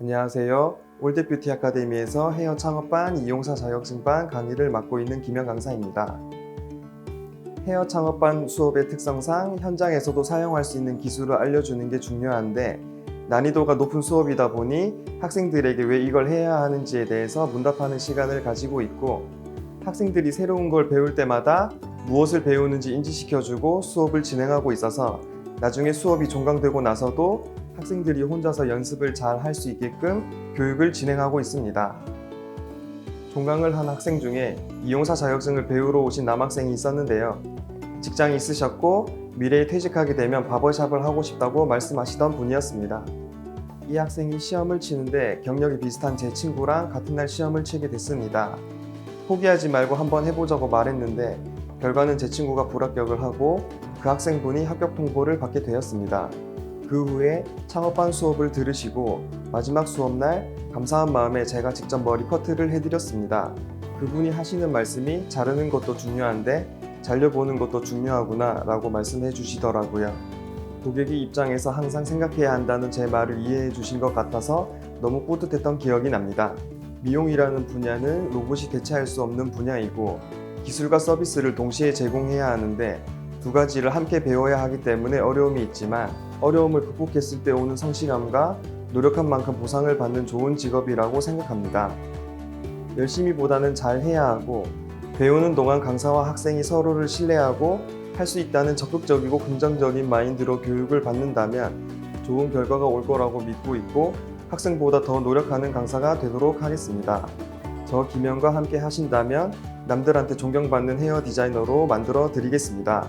안녕하세요. 올드뷰티 아카데미에서 헤어 창업반 이용사 자격증반 강의를 맡고 있는 김현 강사입니다. 헤어 창업반 수업의 특성상 현장에서도 사용할 수 있는 기술을 알려주는 게 중요한데 난이도가 높은 수업이다 보니 학생들에게 왜 이걸 해야 하는지에 대해서 문답하는 시간을 가지고 있고 학생들이 새로운 걸 배울 때마다 무엇을 배우는지 인지시켜주고 수업을 진행하고 있어서 나중에 수업이 종강되고 나서도 학생들이 혼자서 연습을 잘 할 수 있게끔 교육을 진행하고 있습니다. 종강을 한 학생 중에 이용사 자격증을 배우러 오신 남학생이 있었는데요. 직장이 있으셨고 미래에 퇴직하게 되면 바버샵을 하고 싶다고 말씀하시던 분이었습니다. 이 학생이 시험을 치는데 경력이 비슷한 제 친구랑 같은 날 시험을 치게 됐습니다. 포기하지 말고 한번 해보자고 말했는데 결과는 제 친구가 불합격을 하고 그 학생분이 합격 통보를 받게 되었습니다. 그 후에 창업반 수업을 들으시고 마지막 수업날 감사한 마음에 제가 직접 머리 커트를 해드렸습니다. 그분이 하시는 말씀이 자르는 것도 중요한데 잘려보는 것도 중요하구나 라고 말씀해 주시더라고요. 고객이 입장에서 항상 생각해야 한다는 제 말을 이해해 주신 것 같아서 너무 뿌듯했던 기억이 납니다. 미용이라는 분야는 로봇이 대체할 수 없는 분야이고 기술과 서비스를 동시에 제공해야 하는데 두 가지를 함께 배워야 하기 때문에 어려움이 있지만 어려움을 극복했을 때 오는 성취감과 노력한 만큼 보상을 받는 좋은 직업이라고 생각합니다. 열심히 보다는 잘 해야 하고 배우는 동안 강사와 학생이 서로를 신뢰하고 할 수 있다는 적극적이고 긍정적인 마인드로 교육을 받는다면 좋은 결과가 올 거라고 믿고 있고 학생보다 더 노력하는 강사가 되도록 하겠습니다. 저 김현과 함께 하신다면 남들한테 존경받는 헤어 디자이너로 만들어 드리겠습니다.